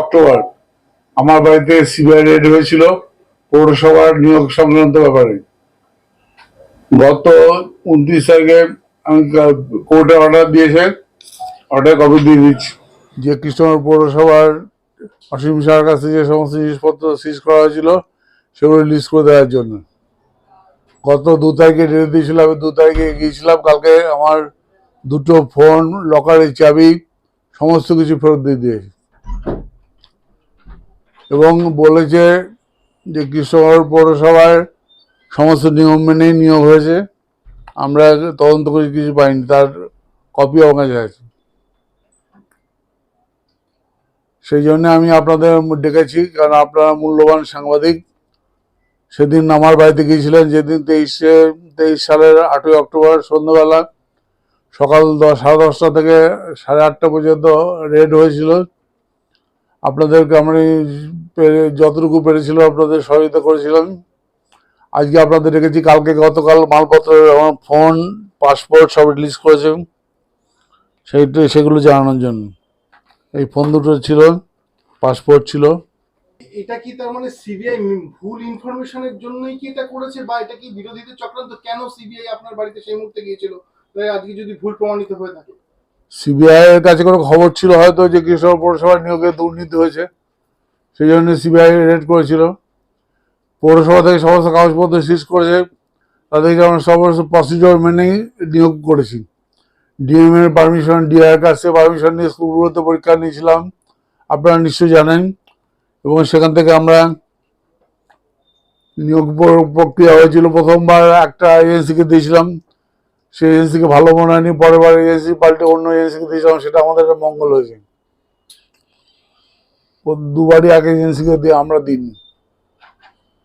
October. আমার বাড়িতে CBI red হয়েছিল পৌরসভার নিয়োগ সংক্রান্ত ব্যাপারে। গত উনত্রিশ তারিখে আমি কোর্টে অর্ডার দিয়েছে অর্ডার কপি দিয়ে দিচ্ছি। যে কৃষ্ণনগর পৌরসভার অসীম সাহার কাছে যে সমস্ত জিনিসপত্র সিজ করা হয়েছিল, সেগুলো লিস্ট করে দেওয়ার জন্য। গত দু তারিখে ডেট দিয়েছিলাম আমি দু তারিখে গিয়েছিলাম, কালকে আমার দুটো ফোন লকারের চাবি, সমস্ত কিছু ফেরত দিয়ে দিয়েছে। এবং বলেছে যে কৃষ্ণনগর পৌরসভার সমস্ত নিয়ম মেনেই নিয়োগ হয়েছে। আমরা তদন্ত করে কিছু পাইনি, তার কপি আমার কাছে আছে। সেই জন্য আমি আপনাদের ডেকেছি, কারণ আপনারা মূল্যবান সাংবাদিক। সেদিন আমার বাড়িতে গিয়েছিলেন, যেদিন তেইশে, তেইশ সালের আটই অক্টোবর সন্ধ্যাবেলা সকাল দশ, সাড়ে দশটা থেকে সাড়ে আটটা পর্যন্ত রেড হয়েছিল। আপনাদেরকে আমি যতটুকু পেরেছিল আপনাদের সহযোগিতা করেছিলাম। আজকে আপনাদের রেখেছি কালকে গতকাল মালপত্র আমার ফোন, পাসপোর্ট সব রিলিজ করেছে। সেইটা সেগুলো জানানোর জন্য। এই ফোন দুটো ছিল, পাসপোর্ট ছিল। এটা কি তার মানে সিবিআই ভুল ইনফরমেশনের জন্যই কি এটা করেছে বা এটা কি বিরোধীদের চক্রান্ত? কেন সিবিআই আপনার বাড়িতে সেই মুহূর্তে গিয়েছিল? আজকে যদি ভুল প্রমাণিত হয়ে থাকে। সিবিআই এর কাছে কোনো খবর ছিল হয়তো যে কৃষ্ণ পৌরসভার নিয়োগে দুর্নীতি হয়েছে? সেই জন্য সিবিআই রেড করেছিল। পৌরসভা থেকে সমস্ত কাগজপত্র সিজ করেছে। তাদেরকে আমরা সমস্ত প্রসিডিওর মেনেই নিয়োগ করেছি। ডিএম এর পারমিশন ডিআর কাছে পারমিশন নিয়ে স্কুলগুলোতে পরীক্ষা নিয়েছিলাম। আপনারা নিশ্চয়ই জানেন। এবং সেখান থেকে আমরা নিয়োগ প্রক্রিয়া হয়েছিল। প্রথমবার একটা এজেন্সিকে দিয়েছিলাম। সেই এজেন্সিকে ভালো মনে হয়নি পরের বার এজেন্সি পাল্টে অন্য এজেন্সিকে দিয়েছিলাম সেটা আমাদের একটা মঙ্গল হয়েছে। দুবারই আগে এজেন্সিকে দিয়ে আমরা দিইনি।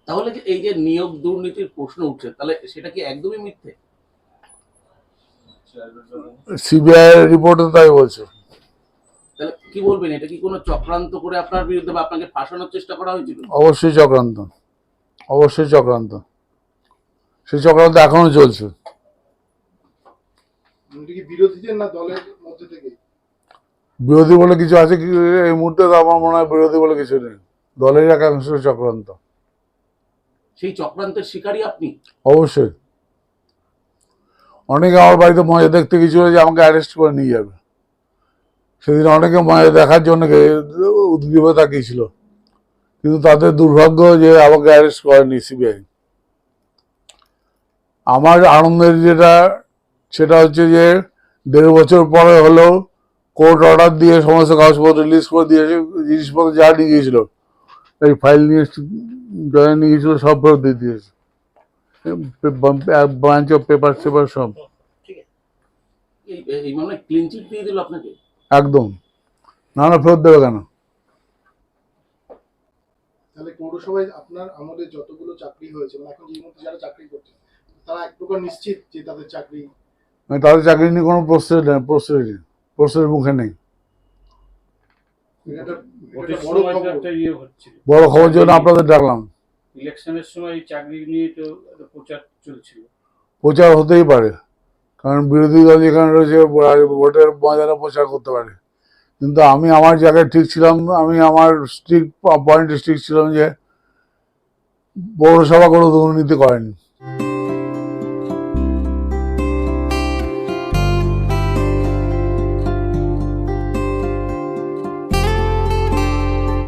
তাহলে যে এই যে নিয়োগ দুর্নীতির প্রশ্ন উঠছে তাহলে সেটা কি একদমই মিথ্যে? সিবিআই রিপোর্টে তাই বলছে। তাহলে কি বলবেন এটা কি কোনো চক্রান্ত করে আপনার বিরুদ্ধে বা আপনাকে ফাঁসানোর চেষ্টা করা হয়েছিল? অবশ্যই চক্রান্ত। অবশ্যই চক্রান্ত। সেই চক্রান্ত এখনও চলছে। বিরোধীদের না দলের মধ্যে থেকে? বিরোধী বলে কিছু আছে কি? এই মুহূর্তে তো আমার মনে হয় বিরোধী বলে কিছু নেই। দলের একাংশ চক্রান্ত। সেই চক্রান্তের শিকারই আপনি? অবশ্যই। অনেকে আমার বাড়িতে মজা দেখতে গেছিল যে আমাকে অ্যারেস্ট করে নিয়ে যাবে। সেদিন অনেকে মজা দেখার জন্য গে- উদ্গ্রীবে তাকিয়েছিল। কিন্তু তাদের দুর্ভাগ্য যে আমাকে অ্যারেস্ট করেনি সিবিআই আমার আনন্দের যেটা সেটা হচ্ছে যে দেড় বছর পরে হলো কোর্ট অর্ডার দিয়ে সমস্ত কাগজপত্র রিলিজ করে দিয়েছে জিনিসপত্র যা নিয়ে গিয়েছিল এই ফাইল নিয়ে যা নিয়ে গিয়েছিল সব ফেরত দিয়ে দিয়েছে। ব্রাঞ্চ অফ পেপার সেপার সব। একদম। না না ফেরত দেবে কেন? তাহলে পৌরসভায় আপনার আমলে যতগুলো চাকরি হয়েছে মানে এখন যে মুহূর্তে যারা চাকরি করছে তারা এক প্রকার নিশ্চিত যে তাদের চাকরি মানে তাদের চাকরি নিয়ে কোনো প্রশ্নের নেই প্রশ্নের নেই প্রশ্নের মুখে নেই। বড় খবর। একটা ইয়ে হচ্ছিল বড় খবর জন্য আপনাদের ডাকলাম ইলেকশনের সময় চাকরি নিয়ে তো প্রচার চলছিল। প্রচার হতেই পারে কারণ বিরোধী দল যেখানে রয়েছে ভোটের ময়দানে প্রচার করতে পারে। কিন্তু আমি আমার জায়গায় ঠিক ছিলাম আমি আমার স্ট্রিক্ট পয়েন্ট স্ট্রিক্ট ছিলাম যে পৌরসভা কোনো দুর্নীতি করেনি।